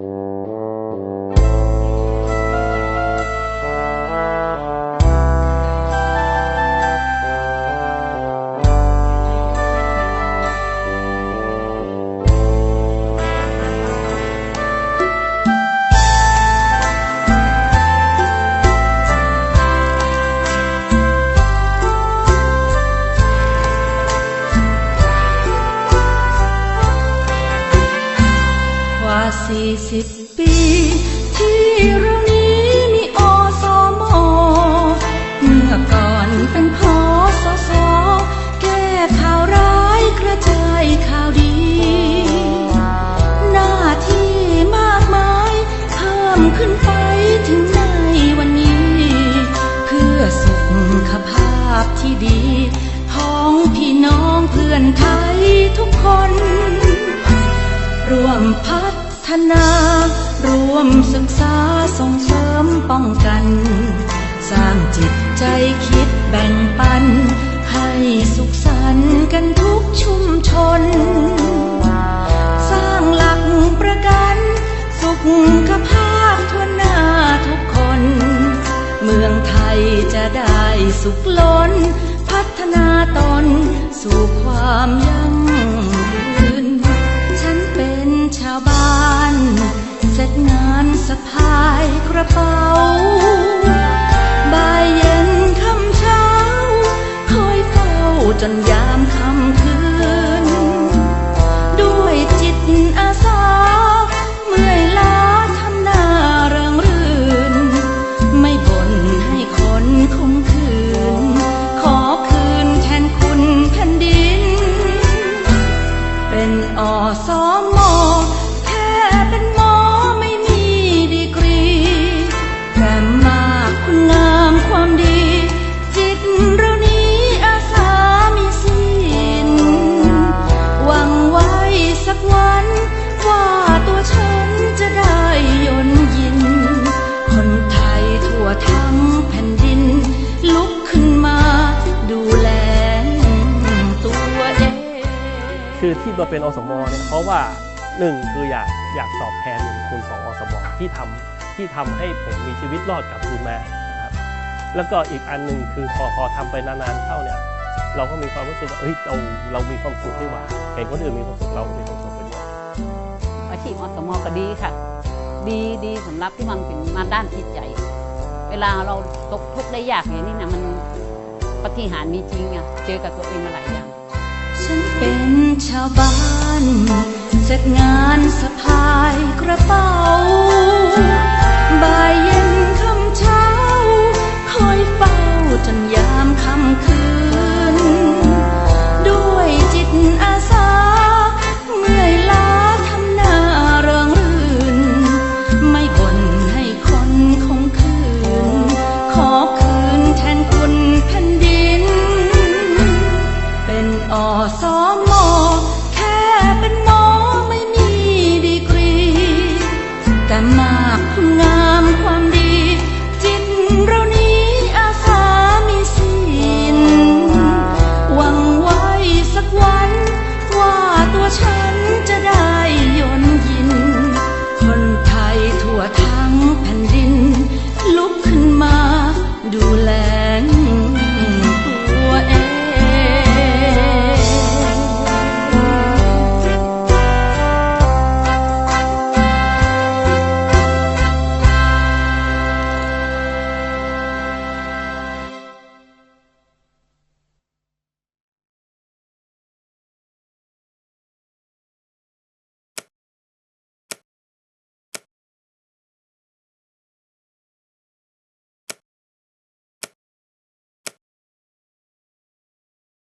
ก สี่สิบปี ที่เรานี้มีอสมเมื่อก่อนเป็นพอสสแก้ข่าวร้ายกระจายข่าวดี หน้าที่มากมายเพิ่มขึ้นไปถึงในวันนี้ เพื่อสุขภาพที่ดี ของพี่น้องเพื่อนไทยทุกคน ฒนารวมศึกษาส่งเสริมป้องกัน สร้างจิตใจคิดแบ่งปัน ให้สุขสันต์กันทุกชุมชน สร้างหลักประกัน สุขภาพทั่วหน้าทุกคน เมืองไทยจะได้สุขล้น พัฒนาตนสู่ความยั่ง จนยามค่ำคืน ด้วยจิตอาสา เมื่อยล้าทำหน้าเริงรื่น ไม่บ่นให้คนคมคืน ขอคืนแทนคุณแผ่นดิน เป็นอสอ ที่มาเป็นอสมเนี่ยเพราะว่าหนึ่งคืออยากอยากตอบแทนคุณของอสมที่ทำที่ทำให้ผมมีชีวิตรอดกลับคืนมาครับแล้วก็อีกอันหนึ่งคือพอพอทำไปนานๆเข้าเนี่ย เราก็มีความรู้สึกว่าเฮ้ยเราเรามีความสุขดีกว่าเห็นคนอื่นมีความสุขเรามีความสุขไปด้วยอาชีพอสมก็ดีค่ะ ดีดีสำหรับที่มันเป็นมาด้านจิตใจ เวลาเราตกทุกข์ได้ยากอย่างนี้นะมันปฏิหารมีจริงอะเจอกับตัวเองมาหลายอย่างันเป็นชาวบ้าน เสร็จงานสะพายกระเป๋า